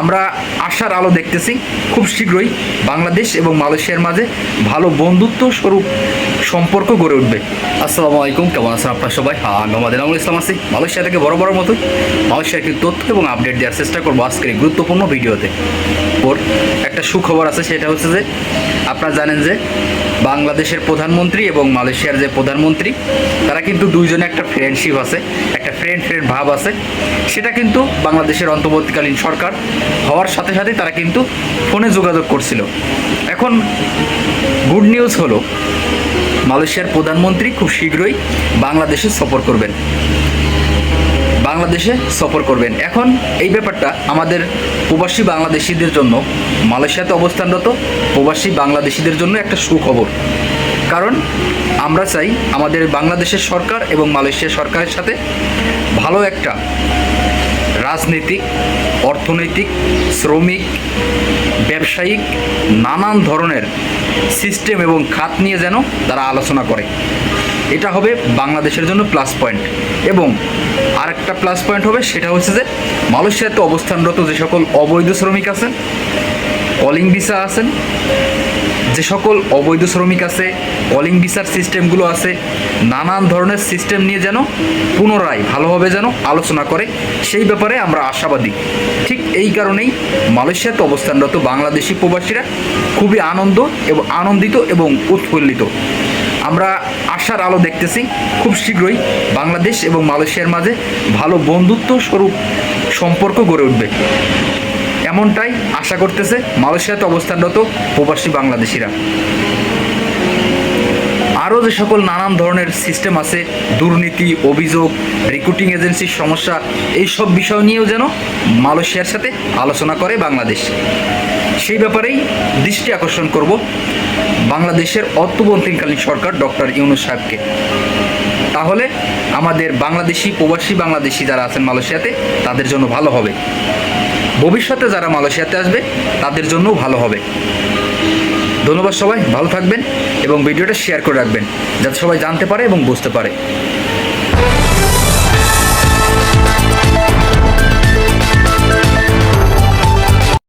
আমরা আশার আলো দেখতেছি খুব শীঘ্রই বাংলাদেশ এবং মালয়েশিয়ার মাঝে ভালো বন্ধুত্ব স্বরূপ সম্পর্ক গড়ে উঠবে। আসসালামু আলাইকুম, কেমন আছেন আপনার সবাই? হ্যাঁ মোহাম্মদ এনামুল ইসলাম আছি। মালয়েশিয়া থেকে বড় বড় মতোই মালয়েশিয়ার কিছু তথ্য এবং আপডেট দেওয়ার চেষ্টা করব আজকের এই গুরুত্বপূর্ণ ভিডিওতে। ওর একটা সুখবর আছে, সেটা হচ্ছে যে আপনারা জানেন যে বাংলাদেশের প্রধানমন্ত্রী এবং মালয়েশিয়ার যে প্রধানমন্ত্রী, তারা কিন্তু দুইজনে একটা ফ্রেন্ডশিপ আছে। একটা ফ্রেন্ড ফ্রেন্ড ভাব আছে, সেটা কিন্তু বাংলাদেশের অন্তর্বর্তীকালীন সরকার হওয়ার সাথে সাথে তারা কিন্তু ফোনে যোগাযোগ করছিল। এখন গুড নিউজ হলো, মালয়েশিয়ার প্রধানমন্ত্রী খুব শীঘ্রই বাংলাদেশে সফর করবেন। বাংলাদেশে সফর করবেন। এখন এই ব্যাপারটা আমাদের প্রবাসী বাংলাদেশিদের জন্য, মালয়েশিয়াতে অবস্থানরত প্রবাসী বাংলাদেশিদের জন্য একটা সুখবর। কারণ আমরা চাই আমাদের বাংলাদেশের সরকার এবং মালয়েশিয়া সরকারের সাথে ভালো একটা রাজনৈতিক, অর্থনৈতিক, শ্রমিক, ব্যবসায়িক নানান ধরনের সিস্টেম এবং খাত নিয়ে যেন তারা আলোচনা করে। এটা হবে বাংলাদেশের জন্য প্লাস পয়েন্ট এবং আরেকটা প্লাস পয়েন্ট হবে সেটা হচ্ছে যে মালয়েশিয়াতে অবস্থানরত যে সকল অবৈধ শ্রমিক আছেন কলিং ভিসা আছেন যে সকল অবৈধ শ্রমিক আছে কলিং ভিসার সিস্টেমগুলো আছে, নানান ধরনের সিস্টেম নিয়ে যেন পুনরায় ভালোভাবে যেন আলোচনা করে, সেই ব্যাপারে আমরা আশাবাদী। ঠিক এই কারণেই মালয়েশিয়াতে অবস্থানরত বাংলাদেশি প্রবাসীরা খুবই আনন্দ এবং আনন্দিত এবং উৎফুল্লিত। আমরা আশার আলো দেখতেছি, খুব শীঘ্রই বাংলাদেশ এবং মালয়েশিয়ার মাঝে ভালো বন্ধুত্ব স্বরূপ সম্পর্ক গড়ে উঠবে। এমনটাই আশা করতেছে মালয়েশিয়াতে অবস্থানরত প্রবাসী বাংলাদেশিরা। আরও যে সকল নানান ধরনের সিস্টেম আছে, দুর্নীতি, অভিযোগ রিক্রুটিং এজেন্সির সমস্যা এই সব বিষয় নিয়েও যেন মালয়েশিয়ার সাথে আলোচনা করে বাংলাদেশ। সেই ব্যাপারেই দৃষ্টি আকর্ষণ করব বাংলাদেশের অর্থবন্তীকালীন সরকার ডক্টর ইউনুস সাহেবকে। তাহলে আমাদের বাংলাদেশি, প্রবাসী বাংলাদেশি যারা আছেন মালয়েশিয়াতে, তাদের জন্য ভালো হবে। ভবিষ্যতে যারা মালয়েশিয়াতে আসবে, তাদের জন্যও ভালো হবে। ধন্যবাদ সবাই, ভালো থাকবেন এবং ভিডিওটা শেয়ার করে রাখবেন, যাতে সবাই জানতে পারে এবং বুঝতে পারে।